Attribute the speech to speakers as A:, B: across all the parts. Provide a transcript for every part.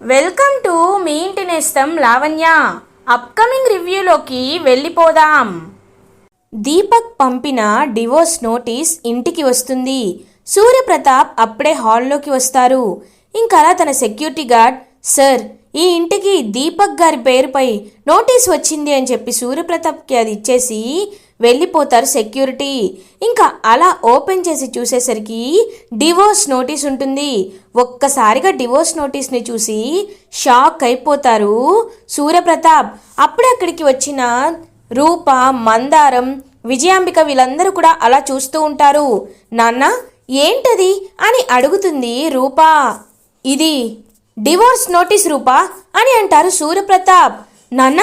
A: Welcome to me ఇంటి నేస్తం Lavanya. Upcoming రివ్యూలోకి వెళ్ళిపోదాం. దీపక్ పంపిన డివోర్స్ నోటీస్ ఇంటికి వస్తుంది. సూర్యప్రతాప్ అప్పుడే హాల్లోకి వస్తారు. ఇంకలా తన సెక్యూరిటీ గార్డ్ సార్ ఈ ఇంటికి దీపక్ గారి పేరుపై నోటీస్ వచ్చింది అని చెప్పి సూర్యప్రతాప్కి అది ఇచ్చేసి వెళ్ళిపోతారు సెక్యూరిటీ. ఇంకా అలా ఓపెన్ చేసి చూసేసరికి డివోర్స్ నోటీస్ ఉంటుంది. ఒక్కసారిగా డివోర్స్ నోటీస్ని చూసి షాక్ అయిపోతారు సూర్యప్రతాప్ అప్పుడే అక్కడికి వచ్చిన రూప మందారం విజయాంబిక వీళ్ళందరూ కూడా అలా చూస్తూ ఉంటారు. నాన్న ఏంటది? అని అడుగుతుంది రూప. ఇది డివోర్స్ నోటీస్ రూపా అని అంటారు సూర్యప్రతాప్ నాన్న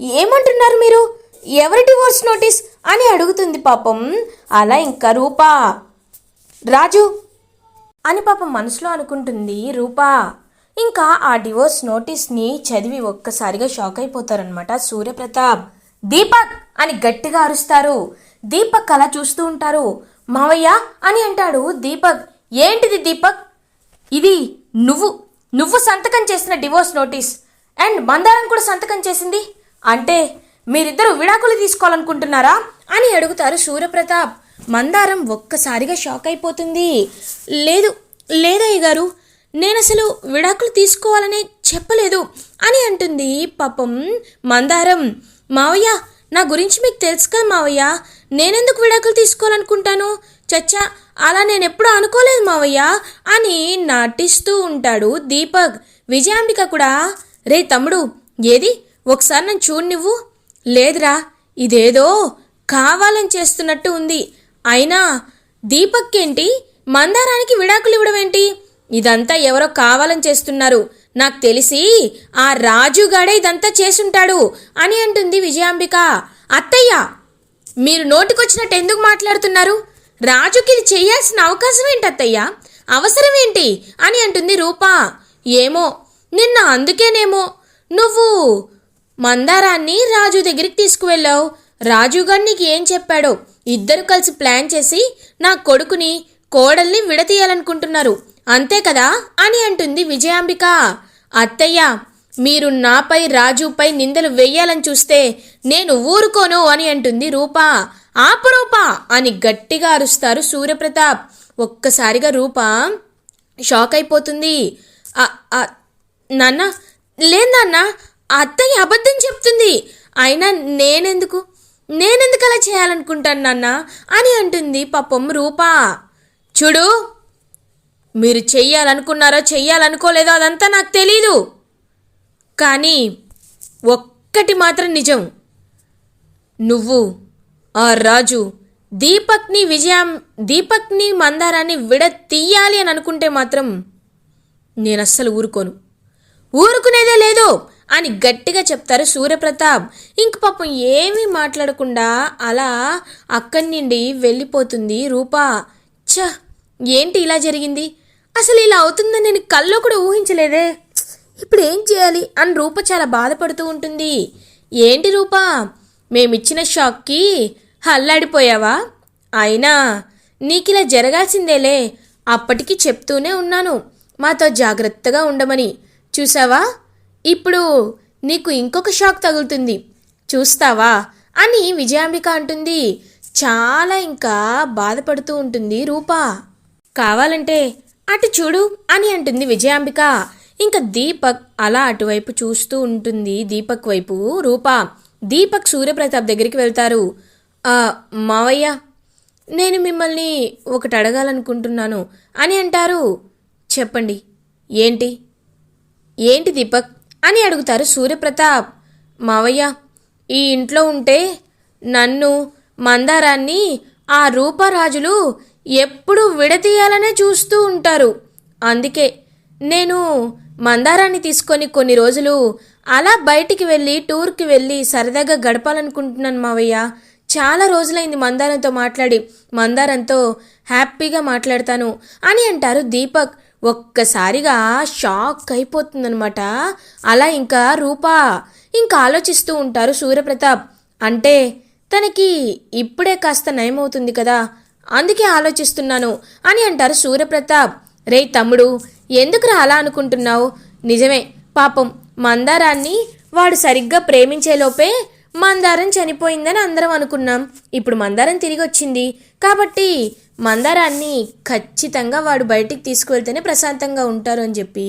A: ఏమంటున్నారు మీరు? ఎవరి డివోర్స్ నోటీస్? అని అడుగుతుంది పాపం. అలా ఇంకా రూపా. రాజు. అని పాపం మనసులో అనుకుంటుంది రూపా. ఇంకా ఆ డివోర్స్ నోటీస్ని చదివి ఒక్కసారిగా షాక్ అయిపోతారనమాట సూర్యప్రతాప్. దీపక్ అని గట్టిగా అరుస్తారు. దీపక్ అలా చూస్తూ ఉంటారు. మావయ్య అని అంటాడు దీపక్. ఏంటిది దీపక్? ఇది నువ్వు నువ్వు సంతకం చేసిన డివోర్స్ నోటీస్. అండ్ మందారం కూడా సంతకం చేసింది? అంటే మీరిద్దరూ విడాకులు తీసుకోవాలనుకుంటున్నారా? అని అడుగుతారు సూర్యప్రతాప్ మందారం ఒక్కసారిగా షాక్ అయిపోతుంది. లేదు లేదయ్య గారు నేను అసలు విడాకులు తీసుకోవాలనే చెప్పలేదు అని అంటుంది పాపం మందారం. మావయ్య నా గురించి మీకు తెలుసు కదా మావయ్య నేనెందుకు విడాకులు తీసుకోవాలనుకుంటాను? చచ్చా అలా నేను ఎప్పుడూ అనుకోలేదు మావయ్య అని నటిస్తూ ఉంటాడు దీపక్. విజయాంబిక కూడా రే తమ్ముడు ఏది? ఒకసారి నన్ను చూడు నువ్వు. లేదురా ఇదేదో కావాలని చేస్తున్నట్టు ఉంది. అయినా దీపక్కేంటి? మందారానికి విడాకులు ఇవ్వడం ఏంటి ఇదంతా ఎవరో కావాలని చేస్తున్నారు. నాకు తెలిసి ఆ రాజుగాడే ఇదంతా చేసుంటాడు అని అంటుంది విజయాంబిక. అత్తయ్య మీరు నోటికొచ్చినట్టు ఎందుకు మాట్లాడుతున్నారు? రాజుకి ఇది చేయాల్సిన అవకాశం ఏంటి అత్తయ్య? అవసరం ఏంటి? అని అంటుంది రూపా. ఏమో నిన్న అందుకేనేమో నువ్వు మందారాన్ని రాజు దగ్గరికి తీసుకువెళ్ళావు. రాజుగారు నీకు ఏం చెప్పాడో ఇద్దరు కలిసి ప్లాన్ చేసి నా కొడుకుని కోడల్ని విడతీయాలనుకుంటున్నారు. అంతే కదా? అని అంటుంది విజయాంబిక. అత్తయ్య మీరు నాపై రాజుపై నిందలు వెయ్యాలని చూస్తే నేను ఊరుకోను అని అంటుంది రూపా. ఆపు రూపా అని గట్టిగా అరుస్తారు సూర్యప్రతాప్. ఒక్కసారిగా రూప షాక్ అయిపోతుంది. నాన్న లేదు అత్తయ్య అబద్ధం చెప్తుంది. అయినా నేనెందుకు? నేనెందుకు అలా చేయాలనుకుంటాను నాన్న? అని అంటుంది పాపం రూపా. చూడు మీరు చెయ్యాలనుకున్నారో చెయ్యాలనుకోలేదో అదంతా నాకు తెలీదు. కానీ ఒక్కటి మాత్రం నిజం. నువ్వు ఆ రాజు దీపక్ని విజయం దీపక్ని మందారాన్ని విడ తీయాలి అని అనుకుంటే మాత్రం నేను అస్సలు ఊరుకోను. ఊరుకునేదే లేదు. అని గట్టిగా చెప్తారు సూర్యప్రతాప్. ఇంక పాపం ఏమీ మాట్లాడకుండా అలా అక్కడి నుండి వెళ్ళిపోతుంది రూపా. ఛ! ఏంటి ఇలా జరిగింది? అసలు ఇలా అవుతుందని నేను కల్లో కూడా ఊహించలేదే. ఇప్పుడు ఏం చేయాలి? అని రూప చాలా బాధపడుతూ ఉంటుంది. ఏంటి రూపా? మేమిచ్చిన షాక్కి హల్లాడిపోయావా? అయినా నీకు ఇలా జరగాల్సిందేలే. అప్పటికి చెప్తూనే ఉన్నాను. మాతో జాగ్రత్తగా ఉండమని. చూసావా? ఇప్పుడు నీకు ఇంకొక షాక్ తగులుతుంది. చూస్తావా? అని విజయాంబిక అంటుంది. చాలా ఇంకా బాధపడుతూ ఉంటుంది రూపా. కావాలంటే అటు చూడు అని అంటుంది విజయాంబిక. ఇంకా దీపక్ అలా అటువైపు చూస్తూ ఉంటుంది దీపక్ వైపు. రూప దీపక్ సూర్యప్రతాప్ దగ్గరికి వెళ్తారు. మావయ్య నేను మిమ్మల్ని ఒకటి అడగాలనుకుంటున్నాను అని అంటారు. చెప్పండి. ఏంటి? ఏంటి దీపక్? అని అడుగుతారు సూర్యప్రతాప్. మావయ్య ఈ ఇంట్లో ఉంటే నన్ను మందారాన్ని ఆ రూపరాజులు ఎప్పుడు విడతీయాలనే చూస్తూ ఉంటారు. అందుకే నేను మందారాన్ని తీసుకొని కొన్ని రోజులు అలా బయటికి వెళ్ళి టూర్కి వెళ్ళి సరదాగా గడపాలనుకుంటున్నాను మావయ్య. చాలా రోజులైంది మందారంతో మాట్లాడి మందారంతో హ్యాపీగా మాట్లాడతాను అని అంటారు దీపక్. ఒక్కసారిగా షాక్ అయిపోతుందనమాట అలా ఇంకా రూపా ఇంకా ఆలోచిస్తూ ఉంటారు సూర్యప్రతాప్. అంటే తనకి ఇప్పుడే కాస్త నయమవుతుంది కదా అందుకే ఆలోచిస్తున్నాను అని అంటారు సూర్యప్రతాప్. రే తమ్ముడు ఎందుకురా అలా అనుకుంటున్నావు? నిజమే పాపం మందారాన్ని వాడు సరిగ్గా ప్రేమించేలోపే మందారం చనిపోయిందని అందరం అనుకున్నాం. ఇప్పుడు మందారం తిరిగి వచ్చింది కాబట్టి మందారాన్ని ఖచ్చితంగా వాడు బయటికి తీసుకువెళ్తేనే ప్రశాంతంగా ఉంటారు అని చెప్పి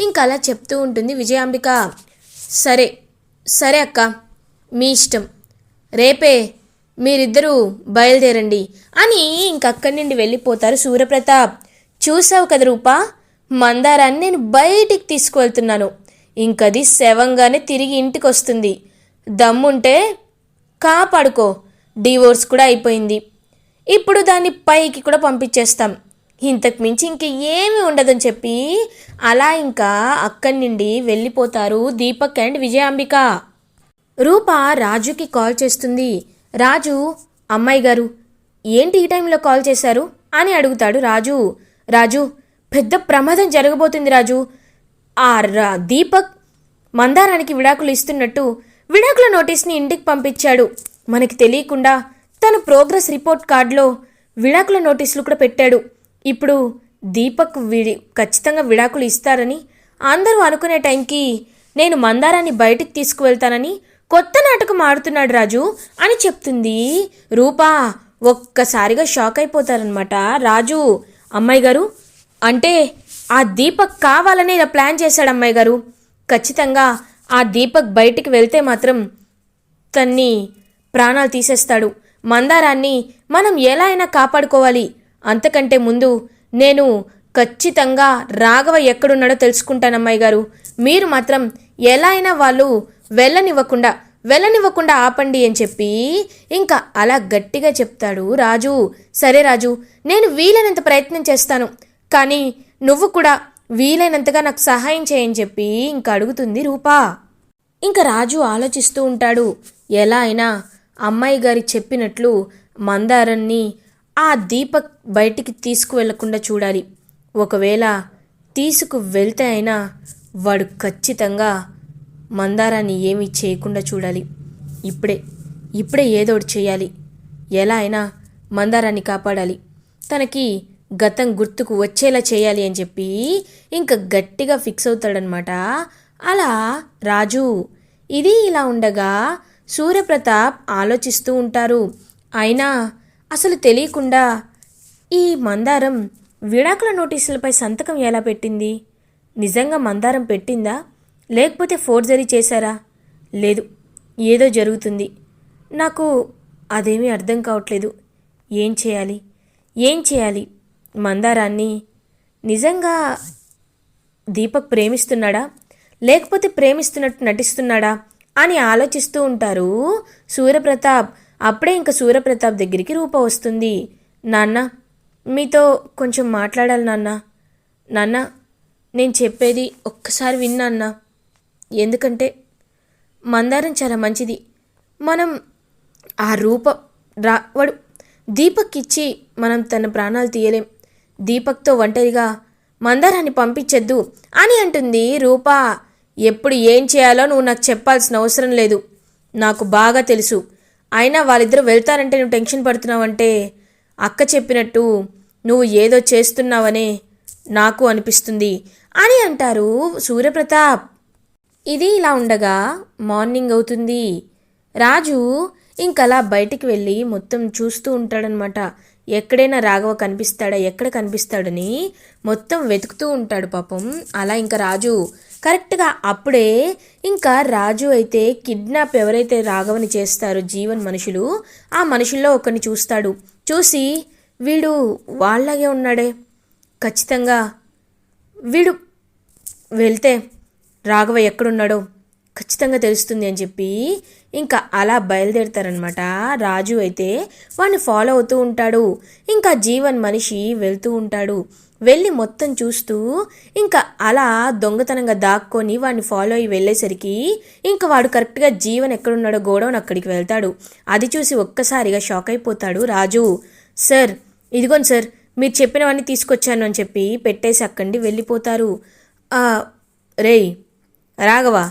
A: ఇంకా అలా చెప్తూ ఉంటుంది విజయాంబిక. సరే సరే అక్క మీ ఇష్టం. రేపే మీరిద్దరూ బయలుదేరండి అని ఇంకక్కడి నుండి వెళ్ళిపోతారు సూర్యప్రతాప్ చూసావు కదా రూపా మందారాన్ని నేను బయటికి తీసుకువెళ్తున్నాను. ఇంకది శవంగానే తిరిగి ఇంటికి వస్తుంది దమ్ముంటే కాపాడుకో. డివోర్స్ కూడా అయిపోయింది. ఇప్పుడు దాన్ని పైకి కూడా పంపించేస్తాం. ఇంతకు మించి ఇంక ఏమి ఉండదని చెప్పి అలా ఇంకా అక్కడి నుండి వెళ్ళిపోతారు దీపక్ అండ్ విజయాంబిక. రూప రాజుకి కాల్ చేస్తుంది. రాజు అమ్మాయి గారు ఏంటి ఈ టైంలో కాల్ చేశారు? అని అడుగుతాడు రాజు. రాజు పెద్ద ప్రమాదం జరగబోతుంది రాజు. ఆ రా దీపక్ మందారానికి విడాకులు ఇస్తున్నట్టు విడాకుల నోటీస్ని ఇంటికి పంపించాడు. మనకి తెలియకుండా తన ప్రోగ్రెస్ రిపోర్ట్ కార్డులో విడాకుల నోటీసులు కూడా పెట్టాడు. ఇప్పుడు దీపక్ విడి ఖచ్చితంగా విడాకులు ఇస్తారని అందరూ అనుకునే టైంకి నేను మందారాన్ని బయటికి తీసుకువెళ్తానని కొత్త నాటకం ఆడుతున్నాడు రాజు అని చెప్తుంది. రూపా ఒక్కసారిగా షాక్ అయిపోతారనమాట రాజు అమ్మాయి గారు అంటే ఆ దీపక్ కావాలనే ఇలా ప్లాన్ చేశాడు అమ్మాయి గారు. ఖచ్చితంగా ఆ దీపక్ బయటికి వెళ్తే మాత్రం తన్ని ప్రాణాలు తీసేస్తాడు. మందారాన్ని మనం ఎలా అయినా కాపాడుకోవాలి. అంతకంటే ముందు నేను ఖచ్చితంగా రాఘవ ఎక్కడున్నాడో తెలుసుకుంటాను అమ్మాయి గారు. మీరు మాత్రం ఎలా అయినా వాళ్ళు వెళ్ళనివ్వకుండా వెళ్ళనివ్వకుండా ఆపండి అని చెప్పి ఇంకా అలా గట్టిగా చెప్తాడు రాజు. సరే రాజు నేను వీలైనంత ప్రయత్నం చేస్తాను. కానీ నువ్వు కూడా వీలైనంతగా నాకు సహాయం చేయని చెప్పి ఇంక అడుగుతుంది రూపా. ఇంకా రాజు ఆలోచిస్తూ ఉంటాడు. ఎలా అయినా అమ్మాయి గారి చెప్పినట్లు మందారాన్ని ఆ దీపక్ బయటికి తీసుకువెళ్ళకుండా చూడాలి. ఒకవేళ తీసుకు వెళ్తే అయినా వాడు ఖచ్చితంగా మందారాన్ని ఏమీ చేయకుండా చూడాలి. ఇప్పుడే ఇప్పుడే ఏదోటి చేయాలి. ఎలా అయినా మందారాన్ని కాపాడాలి. తనకి గతం గుర్తుకు వచ్చేలా చేయాలి అని చెప్పి ఇంకా గట్టిగా ఫిక్స్ అవుతాడనమాట అలా రాజు ఇది ఇలా ఉండగా సూర్యప్రతాప్ ఆలోచిస్తూ ఉంటారు. అయినా అసలు తెలియకుండా ఈ మందారం విడాకుల నోటీసులపై సంతకం ఎలా పెట్టింది? నిజంగా మందారం పెట్టిందా? లేకపోతే ఫోర్జరీ చేశారా? లేదు ఏదో జరుగుతుంది. నాకు అదేమీ అర్థం కావట్లేదు. ఏం చేయాలి? ఏం చేయాలి? మందారాన్ని నిజంగా దీపక్ ప్రేమిస్తున్నాడా? లేకపోతే ప్రేమిస్తున్నట్టు నటిస్తున్నాడా? అని ఆలోచిస్తూ ఉంటారు సూర్యప్రతాప్ అప్పుడే ఇంకా సూర్యప్రతాప్ దగ్గరికి రూప వస్తుంది. నాన్న మీతో కొంచెం మాట్లాడాలి నాన్న. నాన్న నేను చెప్పేది ఒక్కసారి విన్నాన్న ఎందుకంటే మందారం చాలా మంచిది. మనం ఆ రూప రా వాడు దీపక్ ఇచ్చి మనం తన ప్రాణాలు తీయలేం. దీపక్తో ఒంటరిగా మందారాన్ని పంపించద్దు అని అంటుంది రూప. ఎప్పుడు ఏం చేయాలో నువ్వు నాకు చెప్పాల్సిన అవసరం లేదు. నాకు బాగా తెలుసు. అయినా వాళ్ళిద్దరూ వెళ్తారంటే నువ్వు టెన్షన్ పడుతున్నావంటే అక్క చెప్పినట్టు నువ్వు ఏదో చేస్తున్నావనే నాకు అనిపిస్తుంది అని అంటారు సూర్యప్రతాప్. ఇది ఇలా ఉండగా మార్నింగ్ అవుతుంది. రాజు ఇంకలా బయటికి వెళ్ళి మొత్తం చూస్తూ ఉంటాడనమాట ఎక్కడైనా రాఘవ కనిపిస్తాడా? ఎక్కడ కనిపిస్తాడని మొత్తం వెతుకుతూ ఉంటాడు పాపం. అలా ఇంకా రాజు కరెక్ట్గా అప్పుడే ఇంకా రాజు అయితే కిడ్నాప్ ఎవరైతే రాఘవని చేస్తారో జీవన్ మనుషులు ఆ మనుషుల్లో ఒకరిని చూస్తాడు. చూసి వీడు వాళ్ళగే ఉన్నాడే. ఖచ్చితంగా వీడు వెళ్తే రాఘవ ఎక్కడున్నాడో ఖచ్చితంగా తెలుస్తుంది అని చెప్పి ఇంకా అలా బయలుదేరుతారనమాట రాజు అయితే వాడిని ఫాలో అవుతూ ఉంటాడు. ఇంకా జీవన్ మనిషి వెళ్తూ ఉంటాడు. వెళ్ళి మొత్తం చూస్తూ ఇంకా అలా దొంగతనంగా దాక్కొని వాడిని ఫాలో అయ్యి వెళ్ళేసరికి ఇంకా వాడు కరెక్ట్గా జీవన్ ఎక్కడున్నాడో గోడౌన్ అక్కడికి వెళ్తాడు. అది చూసి ఒక్కసారిగా షాక్ అయిపోతాడు రాజు. సార్ ఇదిగోండి సార్ మీరు చెప్పినవన్నీ తీసుకొచ్చాను అని చెప్పి పెట్టేసి అక్కడి వెళ్ళిపోతారు. రేయ్ రాఘవా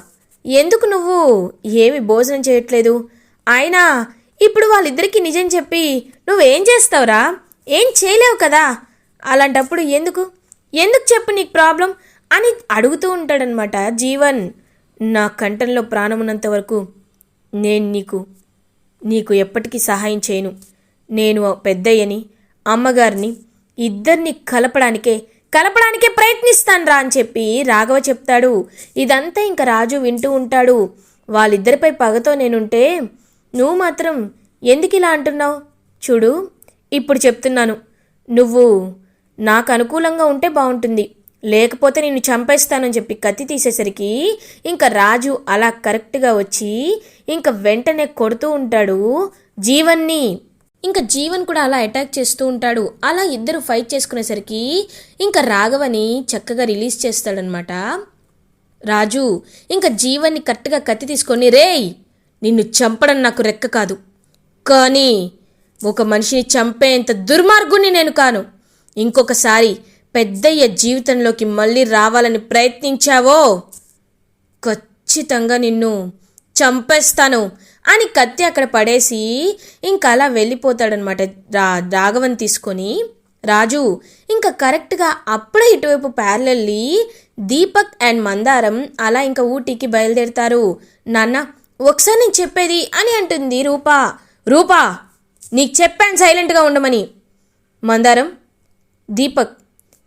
A: ఎందుకు నువ్వు? ఏమి భోజనం చేయట్లేదు. అయినా ఇప్పుడు వాళ్ళిద్దరికీ నిజం చెప్పి నువ్వేం చేస్తావురా? ఏం చేయలేవు కదా? అలాంటప్పుడు ఎందుకు? ఎందుకు చెప్పు నీకు ప్రాబ్లం? అని అడుగుతూ ఉంటాడనమాట జీవన్. నా కంఠంలో ప్రాణమున్నంత వరకు నేను నీకు నీకు ఎప్పటికీ సహాయం చేయను. నేను పెద్దయ్యని అమ్మగారిని ఇద్దరిని కలపడానికే కలపడానికే ప్రయత్నిస్తాను రా అని చెప్పి రాఘవ చెప్తాడు. ఇదంతా ఇంకా రాజు వింటూ ఉంటాడు. వాళ్ళిద్దరిపై పగతో నేనుంటే నువ్వు మాత్రం ఎందుకు ఇలా అంటున్నావు? చూడు ఇప్పుడు చెప్తున్నాను. నువ్వు నాకు అనుకూలంగా ఉంటే బాగుంటుంది. లేకపోతే నేను చంపేస్తానని చెప్పి కత్తి తీసేసరికి ఇంకా రాజు అలా కరెక్ట్గా వచ్చి ఇంకా వెంటనే కొడుతూ ఉంటాడు జీవన్ని. ఇంకా జీవన్ కూడా అలా అటాక్ చేస్తూ ఉంటాడు. అలా ఇద్దరు ఫైట్ చేసుకునేసరికి ఇంకా రాఘవని చక్కగా రిలీజ్ చేస్తాడనమాట. రాజు ఇంకా జీవన్ని కరెక్ట్గా కత్తి తీసుకొని రేయ్ నిన్ను చంపడం నాకు రెక్క కాదు. కానీ ఒక మనిషిని చంపేంత దుర్మార్గుని నేను కాను. ఇంకొకసారి పెద్దయ్య జీవితంలోకి మళ్ళీ రావాలని ప్రయత్నించావో ఖచ్చితంగా నిన్ను చంపేస్తాను. అని కత్తి అక్కడ పడేసి ఇంకా అలా వెళ్ళిపోతాడనమాట రా రాఘవన్ తీసుకొని. రాజు ఇంకా కరెక్ట్గా అప్పుడే ఇటువైపు ప్యారలల్లి దీపక్ అండ్ మందారం అలా ఇంకా ఊటీకి బయలుదేరుతారు. నాన్న ఒకసారి నేను చెప్పేది అని అంటుంది రూపా. రూపా నీకు చెప్పాను సైలెంట్గా ఉండమని. మందారం దీపక్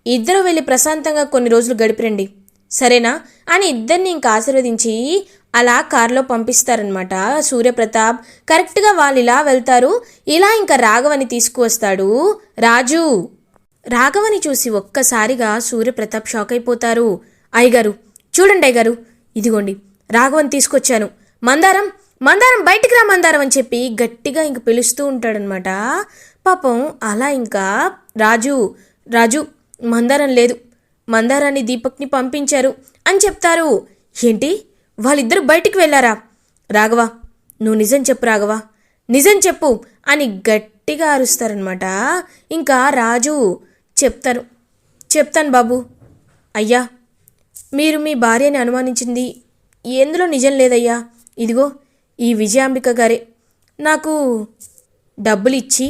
A: ఇద్దరు వెళ్ళి ప్రశాంతంగా కొన్ని రోజులు గడిపిరండి. సరేనా? అని ఇద్దరిని ఇంకా ఆశీర్వదించి అలా కారులో పంపిస్తారనమాట సూర్యప్రతాప్ కరెక్ట్గా వాళ్ళు ఇలా వెళ్తారు ఇలా ఇంకా రాఘవని తీసుకువస్తాడు. రాజు! రాఘవని చూసి ఒక్కసారిగా సూర్యప్రతాప్ షాక్ అయిపోతారు. అయ్యగారు చూడండి అయ్యగారు ఇదిగోండి రాఘవని తీసుకొచ్చాను. మందారం మందారం బయటికి రా మందారం అని చెప్పి గట్టిగా ఇంక పిలుస్తూ ఉంటాడనమాట పాపం అలా ఇంకా రాజు రాజు మందారం లేదు. మందారాన్ని దీపక్ని పంపించారు అని చెప్తారు. ఏంటి? వాళ్ళిద్దరు బయటికి వెళ్ళారా? రాఘవ నువ్వు నిజం చెప్పు రాఘవ. నిజం చెప్పు అని గట్టిగా అరుస్తారనమాట ఇంకా రాజు చెప్తారు. చెప్తాను బాబు. అయ్యా మీరు మీ భార్యని అనుమానించింది ఎందులో నిజం లేదయ్యా? ఇదిగో ఈ విజయాంబిక గారే. నాకు డబ్బులు ఇచ్చి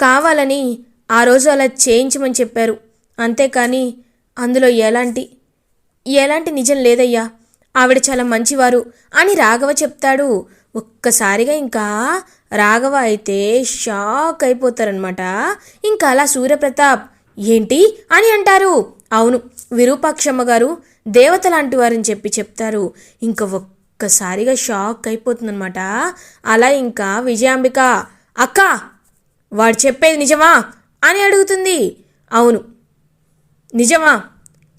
A: కావాలని ఆ రోజు అలా చేయించమని చెప్పారు. అంతేకాని అందులో ఎలాంటి ఎలాంటి నిజం లేదయ్యా? ఆవిడ చాలా మంచివారు అని రాఘవ చెప్తాడు. ఒక్కసారిగా ఇంకా రాఘవ అయితే షాక్ అయిపోతారనమాట ఇంకా అలా సూర్యప్రతాప్ ఏంటి అని అంటారు. అవును విరూపాక్షమ్మ గారు దేవత లాంటి వారని చెప్పి చెప్తారు. ఇంకా ఒక్కసారిగా షాక్ అయిపోతుందనమాట అలా ఇంకా విజయాంబిక అక్క వాడు చెప్పేది నిజమా? అని అడుగుతుంది. అవును నిజమా?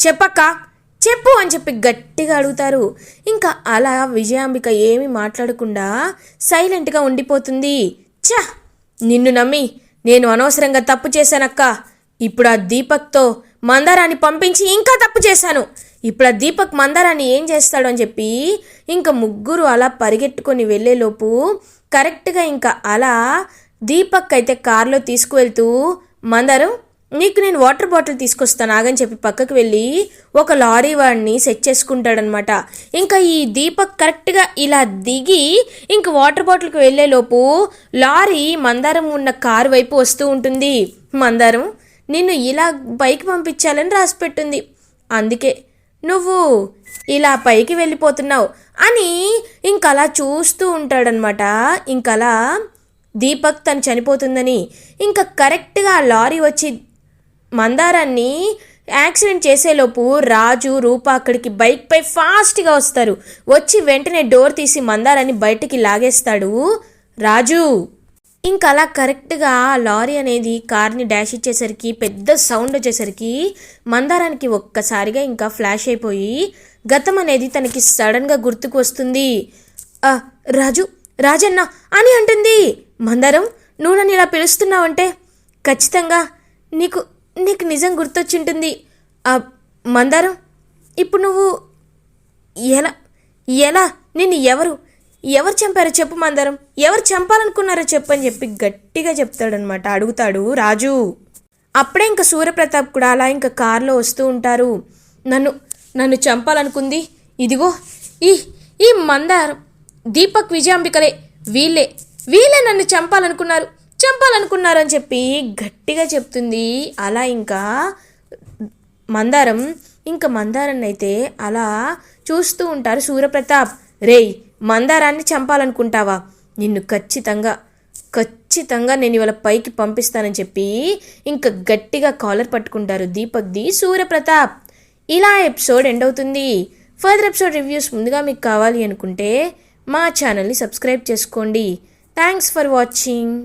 A: చెప్పక్క. చెప్పు అని చెప్పి గట్టిగా అడుగుతారు. ఇంకా అలా విజయాంబిక ఏమీ మాట్లాడకుండా సైలెంట్గా ఉండిపోతుంది. ఛ! నిన్ను నమ్మి నేను అనవసరంగా తప్పు చేశానక్క. ఇప్పుడు ఆ దీపక్తో మందారాన్ని పంపించి ఇంకా తప్పు చేశాను. ఇప్పుడు ఆ దీపక్ మందారాన్ని ఏం చేస్తాడు అని చెప్పి ఇంకా ముగ్గురు అలా పరిగెట్టుకొని వెళ్ళేలోపు కరెక్ట్గా ఇంకా అలా దీపక్ అయితే కారులో తీసుకువెళ్తూ మందారం నీకు నేను వాటర్ బాటిల్ తీసుకొస్తాను ఆగని చెప్పి పక్కకు వెళ్ళి ఒక లారీ వాడిని సెట్ చేసుకుంటాడనమాట ఇంకా ఈ దీపక్ కరెక్ట్గా ఇలా దిగి ఇంక వాటర్ బాటిల్కి వెళ్ళేలోపు లారీ మందారం ఉన్న కారు వైపు వస్తూ ఉంటుంది. మందారం నిన్ను ఇలా పైకి పంపించాలని రాసిపెట్టింది అందుకే నువ్వు ఇలా పైకి వెళ్ళిపోతున్నావు అని ఇంకలా చూస్తూ ఉంటాడనమాట ఇంకలా దీపక్ తను చనిపోతుందని ఇంకా కరెక్ట్గా ఆ లారీ వచ్చి మందారాన్ని యాక్సిడెంట్ చేసేలోపు రాజు రూప అక్కడికి బైక్పై ఫాస్ట్గా వస్తారు. వచ్చి వెంటనే డోర్ తీసి మందారాన్ని బయటికి లాగేస్తాడు రాజు. ఇంకా అలా కరెక్ట్గా లారీ అనేది కార్ని డాష్ ఇచ్చేసరికి పెద్ద సౌండ్ వచ్చేసరికి మందారానికి ఒక్కసారిగా ఇంకా ఫ్లాష్ అయిపోయి గతం అనేది తనకి సడన్గా గుర్తుకు వస్తుంది. రాజు రాజన్న అని అంటుంది. మందారం నువ్వు నన్ను ఇలా పిలుస్తున్నావంటే ఖచ్చితంగా నీకు నీకు నిజం గుర్తొచ్చింటుంది. ఆ మందారం ఇప్పుడు నువ్వు ఎలా ఎలా నిన్ను ఎవరు ఎవరు చంపారో చెప్పు మందారం. ఎవరు చంపాలనుకున్నారో చెప్పని చెప్పి గట్టిగా చెప్తాడనమాట అడుగుతాడు రాజు. అప్పుడే ఇంకా సూర్యప్రతాప్ కూడా అలా ఇంకా కారులో వస్తూ ఉంటారు. నన్ను నన్ను చంపాలనుకుంది. ఇదిగో ఈ ఈ మందారం దీపక్ విజయాంబికలే వీళ్ళే వీళ్ళే నన్ను చంపాలనుకున్నారు. చంపాలనుకున్నారని చెప్పి గట్టిగా చెప్తుంది. అలా ఇంకా మందారం ఇంకా మందారాన్ని అయితే అలా చూస్తూ ఉంటారు సూర్యప్రతాప్ రేయ్ మందారాన్ని చంపాలనుకుంటావా? నిన్ను ఖచ్చితంగా ఖచ్చితంగా నేను ఇవాళ పైకి పంపిస్తానని చెప్పి ఇంకా గట్టిగా కాలర్ పట్టుకుంటారు దీపక్ది సూర్యప్రతాప్ ఇలా ఎపిసోడ్ ఎండ్ అవుతుంది. ఫర్దర్ ఎపిసోడ్ రివ్యూస్ ముందుగా మీకు కావాలి అనుకుంటే మా ఛానల్ని సబ్స్క్రైబ్ చేసుకోండి. Thanks for watching.